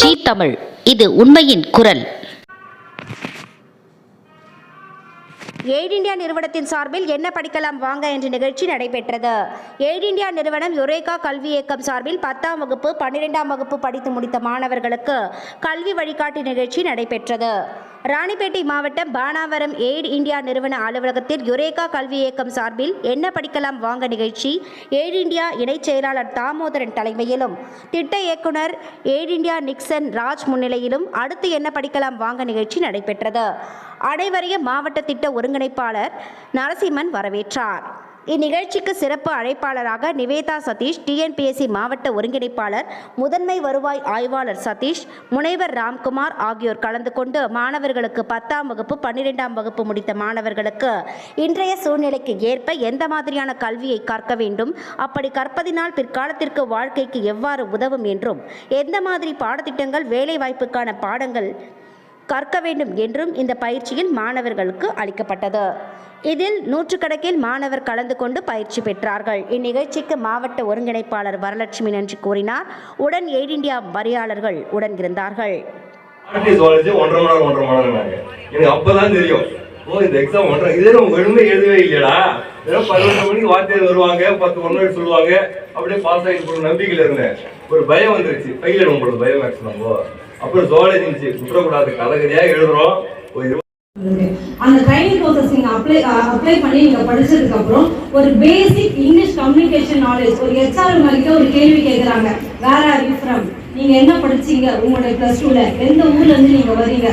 G Tamil இது உண்மையின் குரல். எய்ட் இந்தியா நிறுவனத்தின் சார்பில் என்ன படிக்கலாம் வாங்க என்ற நிகழ்ச்சி நடைபெற்றது. எய்ட் இந்தியா நிறுவனம் யுரேகா கல்வி இயக்கம் சார்பில் பத்தாம் வகுப்பு பன்னிரெண்டாம் வகுப்பு படித்து முடித்த மாணவர்களுக்கு கல்வி வழிகாட்டி நிகழ்ச்சி நடைபெற்றது. ராணிப்பேட்டை மாவட்டம் பானாவரம் எய்ட் இந்தியா நிறுவன அலுவலகத்தில் யுரேகா கல்வி இயக்கம் சார்பில் என்ன படிக்கலாம் வாங்க நிகழ்ச்சி? எய்ட் இந்தியா இணைச் செயலாளர் தாமோதரன் தலைமையிலும் திட்ட இயக்குனர் எய்ட் இந்தியா நிக்சன் ராஜ் முன்னிலையிலும் அடுத்து என்ன படிக்கலாம் வாங்க நிகழ்ச்சி நடைபெற்றது. அனைவரையும் மாவட்ட திட்ட ஒருங்கிணைப்பாளர் நரசிம்மன் வரவேற்றார். இந்நிகழ்ச்சிக்கு சிறப்பு அழைப்பாளராக நிவேதா சதீஷ் டிஎன்பிஎஸ்சி மாவட்ட ஒருங்கிணைப்பாளர் முதன்மை வருவாய் ஆய்வாளர் சதீஷ் முனைவர் ராம்குமார் ஆகியோர் கலந்து கொண்டு மாணவர்களுக்கு பத்தாம் வகுப்பு பன்னிரெண்டாம் வகுப்பு முடித்த மாணவர்களுக்கு இன்றைய சூழ்நிலைக்கு ஏற்ப எந்த மாதிரியான கல்வியை கற்க வேண்டும் அப்படி கற்பதினால் பிற்காலத்திற்கு வாழ்க்கைக்கு எவ்வாறு உதவும் என்றும் எந்த மாதிரி பாடத்திட்டங்கள் வேலைவாய்ப்புக்கான பாடங்கள் கற்க வேண்டும் என்றும் இந்த பயிற்சியில் மாணவர்களுக்கு அளிக்கப்பட்டது. இதில் நூற்றுக்கணக்கில் மாணவர் கலந்து கொண்டு பயிற்சி பெற்றார்கள். இந்நிகழ்ச்சிக்கு மாவட்ட ஒருங்கிணைப்பாளர் வரலட்சுமி நன்றி கூறினார். உடன் எய்ட் இந்தியா வரியாளர்கள் உடன் இருந்தார்கள். ஒன்றரை மணி ஒன்றரை மணி எனக்கு அப்பதான் தெரியும். ஓ இந்த எக்ஸாம் ஒன்றரை இதே நம்ம ஒன்றுமே எழுதவே இல்லையடா. ஏதோ பதினொன்று மணிக்கு வார்த்தையில் வருவாங்க பத்து ஒன்று சொல்லுவாங்க. அப்படியே பாஸ் ஆகி போகிற நம்பிக்கையில் இருந்தேன். ஒரு பயம் வந்துருச்சு. ஃபெயில் நம்மளோட பயம் மேக்ஸ் நம்ம. அப்புறம் ஜுவாலஜி இருந்துச்சு குற்றக்கூடாது கதகதியா எழுதுறோம். அந்த ட்ரைனிங் கோர்சஸ் நீங்க அப்ளை அப்ளை பண்ணி நீங்க படிச்சதுக்கு அப்புறம் ஒரு பேசிக் இங்கிலீஷ் கம்யூனிகேஷன் நாலேஜ் ஒரு ஹெச்ஆர் மாதிரி ஒரு கேள்வி கேட்கறாங்க வேற ஆர் யூ ஃப்ரம் நீங்க என்ன படிச்சீங்க? உங்களுடைய பிளஸ் டூல எந்த ஊர்ல இருந்து நீங்க வரீங்க